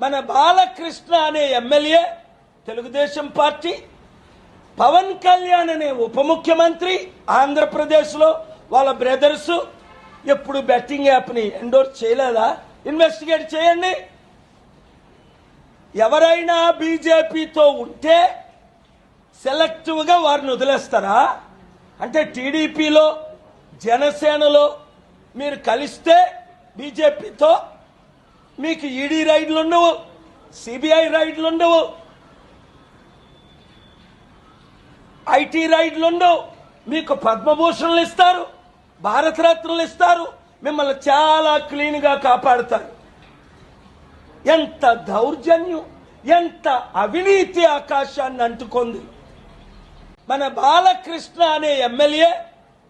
మన బాలకృష్ణ అనే MLA Telugu Desam party Pawan Kalyan అనే ఉప ముఖ్యమంత్రి ఆంధ్రప్రదేశ్లో వాళ్ళ బ్రదర్స్ ఎప్పుడు బెట్టింగ్ యాప్ని ఎండోర్స్ చేయలేదా? ఇన్వెస్టిగేట్ చేయండి. ఎవరైనా బీజేపీతో ఉంటే సెలెక్టివ్గా వారిని వదిలేస్తారా? అంటే టీడీపీలో జనసేనలో మీరు కలిస్తే బీజేపీతో మీకు ఈడీ రైడ్లు ఉండవు సిబిఐ రైడ్లు ఉండవు ఐటీ రైడ్లు ఉండవు. మీకు పద్మభూషణలు ఇస్తారు భారతరత్నలు ఇస్తారు మిమ్మల్ని చాలా క్లీన్గా కాపాడుతారు. ఎంత దౌర్జన్యం ఎంత అవినీతి ఆకాశాన్ని అంటుకుంది. మన బాలకృష్ణ అనే ఎమ్మెల్యే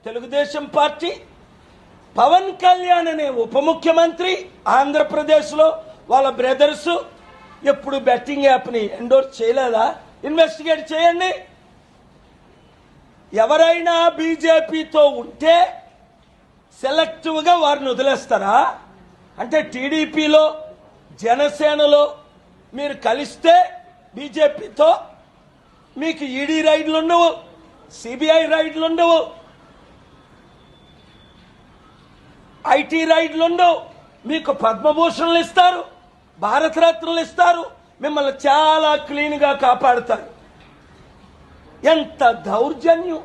తెలుగుదేశం పార్టీ పవన్ కళ్యాణ్ అనే ఉప ముఖ్యమంత్రి ఆంధ్రప్రదేశ్లో వాళ్ళ బ్రదర్స్ ఎప్పుడు బెట్టింగ్ యాప్ని ఎండోర్స్ చేయలేదా? ఇన్వెస్టిగేట్ చేయండి. ఎవరైనా బీజేపీతో ఉంటే సెలెక్టివ్గా వారిని వదిలేస్తారా? అంటే టీడీపీలో జనసేనలో మీరు కలిస్తే బీజేపీతో మీకు ఈడీ రైడ్లు ఉండవు సిబిఐ రైడ్లు ఉండవు ఐటీ రైడ్లు ఉండవు మీకు పద్మభూషణలు ఇస్తారు భారతరత్నలు ఇస్తారు మిమ్మల్ని చాలా క్లీన్గా కాపాడుతారు. ఎంత దౌర్జన్యం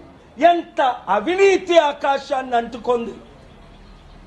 ఎంత అవినీతి ఆకాశాన్ని అంటుకుంది.